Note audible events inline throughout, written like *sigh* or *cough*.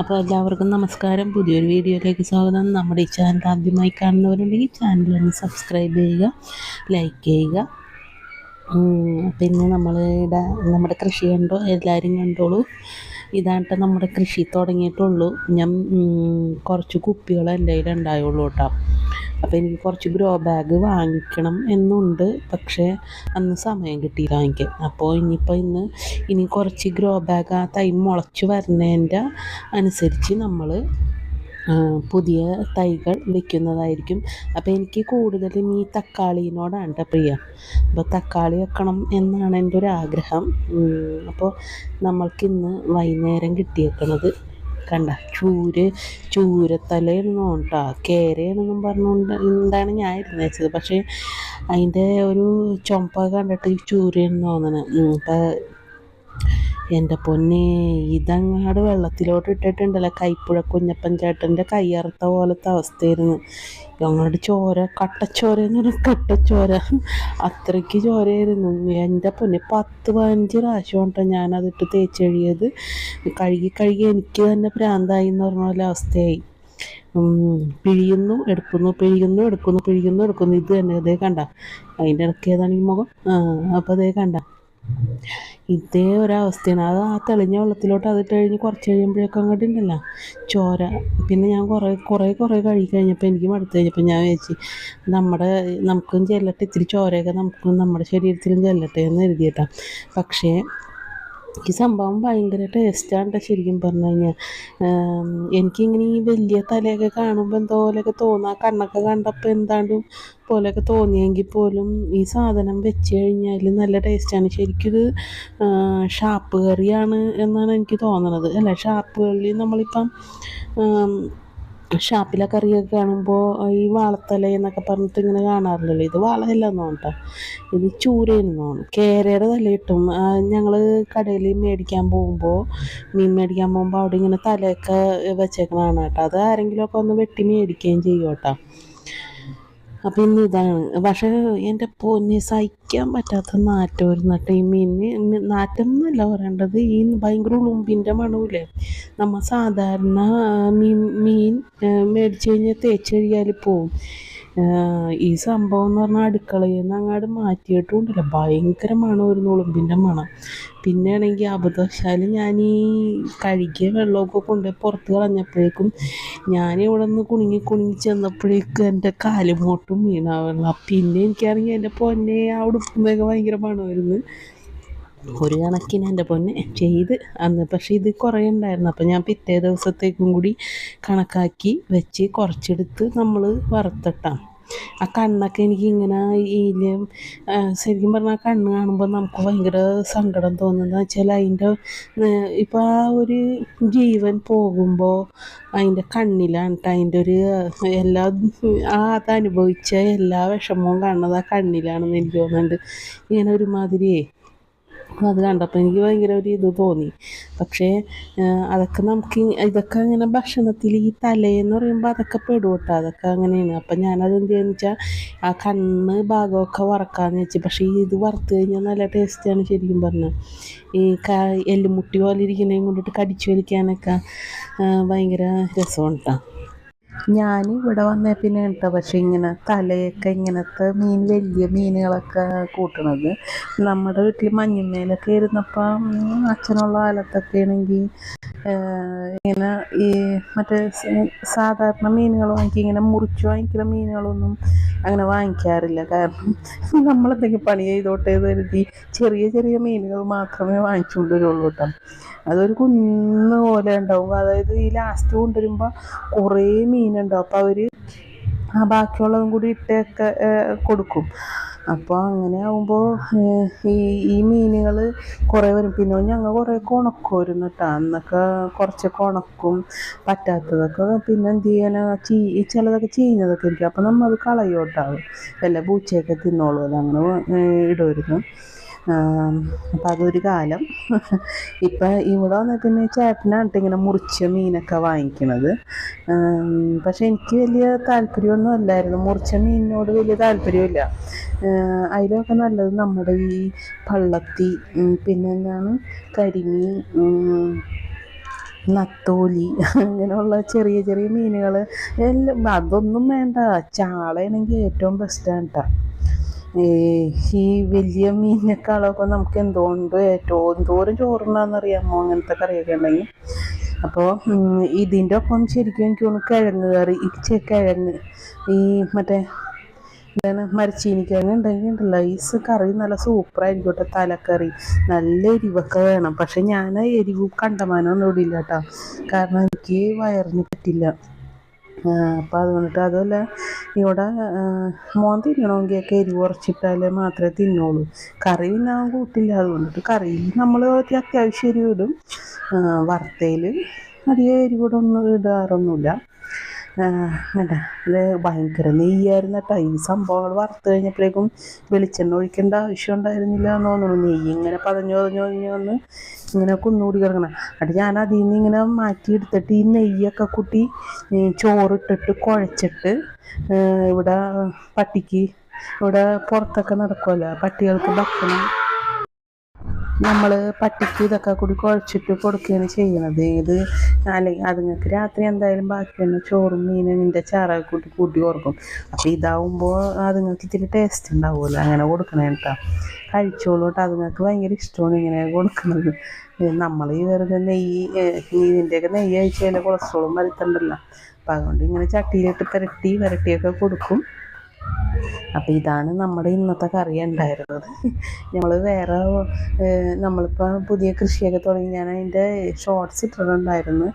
അപ്പോൾ എല്ലാവർക്കും നമസ്കാരം. പുതിയൊരു വീഡിയോയിലേക്ക് സ്വാഗതം. നമ്മുടെ ഈ ചാനൽ ആദ്യമായി കാണുന്നവരുണ്ടെങ്കിൽ ഒന്ന് സബ്സ്ക്രൈബ് ചെയ്യുക ലൈക്ക് ചെയ്യുക. പിന്നെ നമ്മളുടെ നമ്മുടെ കൃഷി കണ്ടോ? എല്ലാവരും കണ്ടോളൂ. ഇതാണ്ട് നമ്മുടെ കൃഷി തുടങ്ങിയിട്ടുള്ളൂ. ഞാൻ കുറച്ച് കുപ്പികൾ എന്റെ കേട്ടോ. അപ്പോൾ എനിക്ക് കുറച്ച് ഗ്രോ ബാഗ് വാങ്ങിക്കണം എന്നുണ്ട്. പക്ഷേ അന്ന് സമയം കിട്ടിയില്ല വാങ്ങിക്കാൻ അപ്പോൾ ഇനിയിപ്പോൾ ഇന്ന് ഇനി കുറച്ച് ഗ്രോ ബാഗ് ആ തൈ മുളച്ച് വരുന്നതിന്റെ അനുസരിച്ച് നമ്മൾ പുതിയ തൈകൾ വെക്കുന്നതായിരിക്കും. അപ്പോൾ എനിക്ക് കൂടുതലും ഈ തക്കാളിനോടാണ് പ്രിയ. അപ്പോൾ തക്കാളി വെക്കണം എന്നാണ് എന്റെ ഒരു ആഗ്രഹം അപ്പോൾ നമ്മൾക്കിന്ന് വൈകുന്നേരം കിട്ടിയേക്കണത് കണ്ട ചൂര് ചൂരത്തലയെന്നോ കേട്ടോ കേരയാണെന്നും പറഞ്ഞുകൊണ്ട് എന്താണ് ഞാൻ ഇരുന്നേച്ചത് പക്ഷേ അതിന്റെ ഒരു ചുമപ്പ കണ്ടിട്ട് ചൂരയെന്ന് തോന്നണേ. അപ്പം എന്റെ പൊന്നെ ഇതങ്ങാട് വെള്ളത്തിലോട്ട് ഇട്ടിട്ടുണ്ടല്ലോ. കൈപ്പുഴ കുഞ്ഞപ്പൻ ചേട്ടന്റെ കയ്യറുത്ത പോലത്തെ അവസ്ഥയായിരുന്നു. ഞങ്ങളുടെ ചോര കട്ടച്ചോര എന്ന് പറഞ്ഞാൽ കട്ടച്ചോര. അത്രയ്ക്ക് ചോരയായിരുന്നു. എന്റെ പൊന്നെ പത്ത് പതിനഞ്ച് പ്രാവശ്യം കൊണ്ടാണ് ഞാനതിട്ട് തേച്ചെഴിയത് കഴുകി കഴുകി എനിക്ക് തന്നെ പ്രാന്തായി എന്ന് പറഞ്ഞ പോലെ അവസ്ഥയായി. പിഴിയുന്നു എടുക്കുന്നു പിഴിയുന്നു എടുക്കുന്നു പിഴിയുന്നു എടുക്കുന്നു. ഇത് തന്നെ അതേ കണ്ട. അതിന്റെ ഇടയ്ക്ക് ഏതാണ് ഈ മുഖം അപ്പോൾ അതേ കണ്ട. ഇതേ ഒരവസ്ഥയാണ് അത് ആ തെളിഞ്ഞ വെള്ളത്തിലോട്ട് അതിട്ട് കഴിഞ്ഞ് കുറച്ച് കഴിയുമ്പോഴേക്കും അങ്ങോട്ട് ഉണ്ടല്ലോ ചോര. പിന്നെ ഞാൻ കുറേ കുറേ കുറേ കഴുകി കഴിഞ്ഞപ്പോൾ എനിക്ക് മടുത്ത്. കഴിഞ്ഞപ്പോൾ ഞാൻ വിചാരിച്ചു നമ്മുടെ നമുക്കും ചെല്ലട്ടെ ഇത്തിരി ചോരയൊക്കെ നമുക്കും നമ്മുടെ ശരീരത്തിലും ചെല്ലട്ടെ എന്ന് എഴുതിയിട്ടാണ് പക്ഷേ ഈ സംഭവം ഭയങ്കര ടേസ്റ്റാണ് ശരിക്കും പറഞ്ഞു കഴിഞ്ഞാൽ എനിക്കിങ്ങനെ ഈ വലിയ തലയൊക്കെ കാണുമ്പോൾ എന്തോ പോലെയൊക്കെ തോന്നുക കണ്ണൊക്കെ കണ്ടപ്പോൾ എന്താണ്ടും പോലെയൊക്കെ തോന്നിയെങ്കിൽ പോലും ഈ സാധനം വെച്ച് കഴിഞ്ഞാൽ നല്ല ടേസ്റ്റാണ് ശരിക്കും ഷാപ്പ് കറിയാണ് എന്നാണ് എനിക്ക് തോന്നണത്. അല്ല ഷാപ്പ് കറി നമ്മളിപ്പം ഷാപ്പിലെ കറിയൊക്കെ കാണുമ്പോൾ ഈ വാളത്തല എന്നൊക്കെ പറഞ്ഞിട്ട് ഇങ്ങനെ കാണാറില്ലല്ലോ? ഇത് വാളയല്ല എന്നോട്ടോ ഇത് ചൂരയെന്നാണ് കേരയുടെ തല കിട്ടും. ഞങ്ങൾ കടയിൽ മേടിക്കാൻ പോകുമ്പോൾ മീൻ മേടിക്കാൻ പോകുമ്പോൾ അവിടെ ഇങ്ങനെ തലയൊക്കെ വെച്ചേക്കണതാണ് കേട്ടോ. അത് ആരെങ്കിലുമൊക്കെ ഒന്ന് വെട്ടി മേടിക്കുകയും ചെയ്യും കേട്ടോ. അപ്പം ഇന്ന് ഇതാണ്. പക്ഷേ എന്റെ പൊന്നി സഹിക്കാൻ പറ്റാത്ത നാറ്റം ഒരു നട്ടം ഈ മീനിന്. നാറ്റം എന്നല്ല പറയേണ്ടത്. ഈ ഭയങ്കര ഉളുമ്പിന്റെ മണമില്ലേ? നമ്മൾ സാധാരണ മീൻ മീൻ മേടിച്ച് കഴിഞ്ഞാൽ തേച്ച് കഴിയാൽ പോവും. ഈ സംഭവം എന്ന് പറഞ്ഞാൽ അടുക്കളയിൽ നിന്ന് അങ്ങോട്ട് മാറ്റിയിട്ടുണ്ടല്ലോ. ഭയങ്കര മണം ഒരു നുളുമ്പിന്റെ മണം. പിന്നെ ആണെങ്കിൽ അബദ്ധവശാൽ ഞാൻ ഈ കഴുകിയ വെള്ളമൊക്കെ കൊണ്ടുപോയി പുറത്ത് കളഞ്ഞപ്പോഴേക്കും ഞാൻ ഇവിടെ നിന്ന് കുണുങ്ങി കുണുങ്ങി ചെന്നപ്പോഴേക്കും എന്റെ കാലുമോട്ടും വീണാവുള്ള പിന്നെ എനിക്കാണെങ്കിൽ എന്റെ പൊന്നെ ആ ഉടുപ്പുമൊക്കെ ഭയങ്കര മണമായിരുന്നു. ഒരു കണക്കിന് എന്റെ പൊന്നെ ചെയ്ത് അന്ന്. പക്ഷേ ഇത് കുറേ ഉണ്ടായിരുന്നു. അപ്പം ഞാൻ പിറ്റേ ദിവസത്തേക്കും കൂടി കണക്കാക്കി വെച്ച് കുറച്ചെടുത്ത് നമ്മൾ വറുത്തിട്ടാം. ആ കണ്ണൊക്കെ എനിക്ക് ഇങ്ങനെ ഇതിൽ ശരിക്കും പറഞ്ഞാൽ കണ്ണ് കാണുമ്പോൾ നമുക്ക് ഭയങ്കര സങ്കടം തോന്നുന്നത് വെച്ചാൽ അതിന്റെ ഇപ്പോൾ ആ ഒരു ജീവൻ പോകുമ്പോൾ അതിന്റെ കണ്ണിലാണ് അതിന്റെ ഒരു എല്ലാ ആ അത് അനുഭവിച്ച എല്ലാ വിഷമവും കാണുന്നത് ആ കണ്ണിലാണെന്ന് എനിക്ക് തോന്നുന്നുണ്ട്. ഇങ്ങനെ ഒരുമാതിരിയേ. അത് കണ്ടപ്പോൾ എനിക്ക് ഭയങ്കര ഒരു ഇത് തോന്നി. പക്ഷേ അതൊക്കെ നമുക്ക് ഇതൊക്കെ അങ്ങനെ ഭക്ഷണത്തിൽ ഈ തലേന്ന് പറയുമ്പോൾ അതൊക്കെ പെടും കേട്ടോ അതൊക്കെ അങ്ങനെയാണ്. അപ്പം ഞാനത് എന്ത് ചെയ്യുന്നത് വെച്ചാൽ ആ കണ്ണ് ഭാഗമൊക്കെ വറക്കാമെന്ന് വെച്ച് പക്ഷേ ഇത് വറുത്ത് കഴിഞ്ഞാൽ നല്ല ടേസ്റ്റാണ് ശരിക്കും പറഞ്ഞാൽ ഈ ക എല്ലുമുട്ടി പോലെ ഇരിക്കുന്നതിന് കൊണ്ടിട്ട് കടിച്ചു വലിക്കാനൊക്കെ ഭയങ്കര രസമാണ് ഞാൻ ഇവിടെ വന്നേ പിന്നെ കേട്ടോ പക്ഷെ ഇങ്ങനെ തലയൊക്കെ ഇങ്ങനത്തെ മീൻ വലിയ മീനുകളൊക്കെ കൂട്ടണത്. നമ്മുടെ വീട്ടിൽ മഞ്ഞുമേലൊക്കെ ഇരുന്നപ്പം അച്ഛനുള്ള കാലത്തൊക്കെ ആണെങ്കിൽ ഇങ്ങനെ ഈ മറ്റേ സാധാരണ മീനുകൾ വാങ്ങിക്കുക ഇങ്ങനെ മുറിച്ച് വാങ്ങിക്കുന്ന മീനുകളൊന്നും അങ്ങനെ വാങ്ങിക്കാറില്ല. കാരണം *laughs* നമ്മളെന്തെങ്കിലും പണി ചെയ്തോട്ടേ കരുതി ചെറിയ ചെറിയ മീനുകൾ മാത്രമേ വാങ്ങിച്ചുകൊണ്ട് വരുള്ളൂ കേട്ടോ. അതൊരു കുന്ന് പോലെ ഉണ്ടാവും. അതായത് ഈ ലാസ്റ്റ് കൊണ്ടുവരുമ്പോൾ കുറേ മീനുണ്ടാവും. അപ്പോൾ അവർ ആ ബാക്കിയുള്ളതും കൂടി ഇട്ടൊക്കെ കൊടുക്കും. അപ്പോൾ അങ്ങനെ ആകുമ്പോൾ ഈ ഈ മീനുകൾ കുറേ വരും. പിന്നെ ഞങ്ങൾ കുറേ ഉണക്കുമായിരുന്നു കേട്ടോ അന്നൊക്കെ കുറച്ചൊക്കെ ഉണക്കും പറ്റാത്തതൊക്കെ പിന്നെ എന്ത് ചെയ്യാനാ? ചീ ചിലതൊക്കെ ചീഞ്ഞതൊക്കെ ഇരിക്കും. അപ്പോൾ നമ്മൾ അത് കളയോട്ടാവും വല്ല പൂച്ചയൊക്കെ തിന്നോളൂ. അത് അങ്ങനെ ഇടുമായിരുന്നു അപ്പം അതൊരു കാലം. *laughs* ഇപ്പം ഇവിടെ വന്നിട്ട് പിന്നെ ചേട്ടനാണ് ഇങ്ങനെ മുറിച്ച മീനൊക്കെ വാങ്ങിക്കണത്. പക്ഷെ എനിക്ക് വലിയ താല്പര്യമൊന്നും അല്ലായിരുന്നു. മുറിച്ച മീനിനോട് വലിയ താല്പര്യമില്ല അതിലൊക്കെ നല്ലത് നമ്മുടെ ഈ പള്ളത്തി പിന്നെ എന്താണ് കരിമീൻ നത്തോലി *laughs* അങ്ങനെയുള്ള ചെറിയ ചെറിയ മീനുകൾ എല്ലാം അതൊന്നും വേണ്ട. ചാളയാണെങ്കിൽ ഏറ്റവും ബെസ്റ്റാണ് കേട്ടോ ഈ വലിയ മീനിനേക്കാളൊക്കെ നമുക്ക് എന്തുകൊണ്ട് ഏറ്റവും എന്തോരം ചോറുണ്ടാന്നറിയാമോ അങ്ങനത്തെ കറിയൊക്കെ ഉണ്ടെങ്കിൽ. അപ്പോൾ ഇതിന്റെ ഒപ്പം ശരിക്കും എനിക്ക് തോന്നുന്നു കിഴങ്ങ് കറി കിഴങ്ങ് ഈ മറ്റേ എന്താണ് മരച്ചീനിക്കിഴങ്ങ് ഉണ്ടെങ്കിൽ ഉണ്ടല്ലോ. ഈ കറി നല്ല സൂപ്പറായിരിക്കും കേട്ടോ തലക്കറി. നല്ല എരിവൊക്കെ വേണം. പക്ഷെ ഞാൻ എരിവ് കണ്ടമാനമൊന്നും ഇടില്ല കേട്ടോ. കാരണം എനിക്ക് വയറിന് പറ്റില്ല. അപ്പം അതുകൊണ്ടിട്ട് അതുമല്ല ഇവിടെ മോൻ തിന്നണമെങ്കിലൊക്കെ എരിവ് കുറച്ചിട്ടാലേ മാത്രമേ തിന്നുള്ളൂ കറി പിന്നെ അവൻ കൂട്ടില്ല അതുകൊണ്ടിട്ട് കറിയിൽ നമ്മൾ അത്യാവശ്യം എരിവ് ഇടും. വറുത്തയിൽ അധികം എരിവിടൊന്നും ഇടാറൊന്നുമില്ല. അല്ല ഇത് ഭയങ്കര നെയ്യായിരുന്നു കേട്ടോ. ഈ സംഭവങ്ങൾ വറുത്ത് കഴിഞ്ഞപ്പോഴേക്കും വെളിച്ചെണ്ണ ഒഴിക്കേണ്ട ആവശ്യം ഉണ്ടായിരുന്നില്ല എന്ന് തോന്നുന്നു. നെയ്യ് ഇങ്ങനെ പതഞ്ഞു പതഞ്ഞു പതഞ്ഞു വന്ന് ഇങ്ങനെ കുന്നുകൂടി കിടക്കണം. എന്നിട്ട് ഞാൻ അതിൽ നിന്ന് ഇങ്ങനെ മാറ്റിയെടുത്തിട്ട് ഈ നെയ്യൊക്കെ കൂട്ടി ചോറിട്ടിട്ട് കുഴച്ചിട്ട് ഇവിടെ പട്ടിക്ക് ഇവിടെ പുറത്തൊക്കെ നടക്കുമല്ലോ പട്ടികൾക്ക് ഭക്ഷണം നമ്മൾ പട്ടിക്ക് ഇതൊക്കെ കൂടി കുഴച്ചിട്ട് കൊടുക്കുകയാണ് ചെയ്യണത് ഇത് അല്ലെങ്കിൽ അതുങ്ങൾക്ക് രാത്രി എന്തായാലും ബാക്കി തന്നെ ചോറും മീനും ഇതിന്റെ ചാറൊക്കെ കൂട്ടി കൂട്ടി കൊടുക്കും. അപ്പോൾ ഇതാവുമ്പോൾ അതുങ്ങൾക്ക് ഇത്തിരി ടേസ്റ്റ് ഉണ്ടാവുമല്ലോ അങ്ങനെ കൊടുക്കണേ കേട്ടോ. കഴിച്ചോളൂ അതുങ്ങൾക്ക് ഭയങ്കര ഇഷ്ടമാണ് ഇങ്ങനെ കൊടുക്കുന്നത്. നമ്മൾ ഈ വെറുതെ നെയ്യ് മീനിന്റെയൊക്കെ നെയ്യ് കഴിച്ചാൽ കൊളസ്ട്രോളും വരുത്തണ്ടല്ലോ അപ്പം അതുകൊണ്ട് ഇങ്ങനെ ചട്ടിയിലിട്ട് പുരട്ടി വരട്ടിയൊക്കെ കൊടുക്കും. അപ്പോൾ ഇതാണ് നമ്മുടെ ഇന്നത്തെ കറി ഉണ്ടായിരുന്നത്. നമ്മൾ വേറെ നമ്മളിപ്പോൾ പുതിയ കൃഷിയൊക്കെ തുടങ്ങി ഞാൻ അതിന്റെ ഷോർട്സ് ഇട്ടിട്ടുണ്ടായിരുന്നു.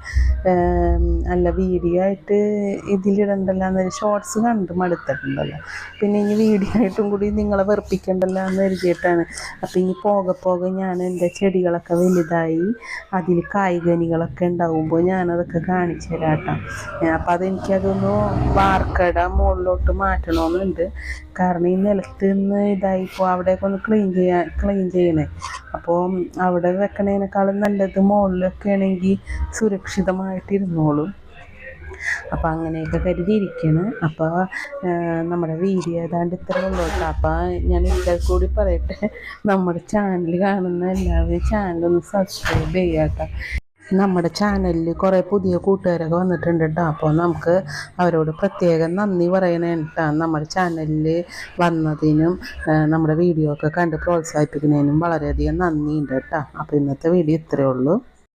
അല്ല വീഡിയോ ആയിട്ട് ഇതിലിടണ്ടല്ലോ എന്നൊരു ഷോർട്സ് കണ്ട് മടുത്തിട്ടുണ്ടല്ലോ പിന്നെ ഇനി വീഡിയോ ആയിട്ടും കൂടി നിങ്ങളെ വെറുപ്പിക്കണ്ടല്ലോ എന്ന് കരുതിയിട്ടാണ്. അപ്പോൾ ഇനി പോകെ പോകെ ഞാൻ എന്റെ ചെടികളൊക്കെ വലുതായി അതിൽ കായ്കനികളൊക്കെ ഉണ്ടാവുമ്പോൾ ഞാനതൊക്കെ കാണിച്ചു തരാം കേട്ടോ. അപ്പോൾ അതെനിക്കതൊന്ന് വാർക്കട മുകളിലോട്ട് മാറ്റണമെന്നുണ്ട് കാരണം ഈ നിലത്ത് നിന്ന് ഇതായിപ്പോൾ അവിടെയൊക്കെ ഒന്ന് ക്ലീൻ ചെയ്യാൻ ക്ലീൻ ചെയ്യണേ. അപ്പോൾ അവിടെ വെക്കണേനേക്കാളും നല്ലത് മുകളിലൊക്കെ ആണെങ്കിൽ സുരക്ഷിതമായിട്ടിരുന്നോളും അപ്പോൾ അങ്ങനെയൊക്കെ കരുതിയിരിക്കുകയാണ് അപ്പോൾ നമ്മുടെ വീഡിയോ ഏതാണ്ട് ഇത്ര ഉള്ളൂ അപ്പോൾ ഞാൻ ഒരിക്കൽ കൂടി പറയട്ടെ. നമ്മുടെ ചാനൽ കാണുന്ന എല്ലാവരും ചാനലൊന്ന് സബ്സ്ക്രൈബ് ചെയ്യാം നമ്മുടെ ചാനലിൽ കുറേ പുതിയ കൂട്ടുകാരൊക്കെ വന്നിട്ടുണ്ട് കേട്ടോ അപ്പോൾ നമുക്ക് അവരോട് പ്രത്യേകം നന്ദി പറയണേ കേട്ടോ നമ്മുടെ ചാനലിൽ വന്നതിനും നമ്മുടെ വീഡിയോ ഒക്കെ കണ്ട് പ്രോത്സാഹിപ്പിക്കുന്നതിനും വളരെയധികം നന്ദിയുണ്ട് കേട്ടോ അപ്പോൾ ഇന്നത്തെ വീഡിയോ ഇത്രയേ ഉള്ളൂ.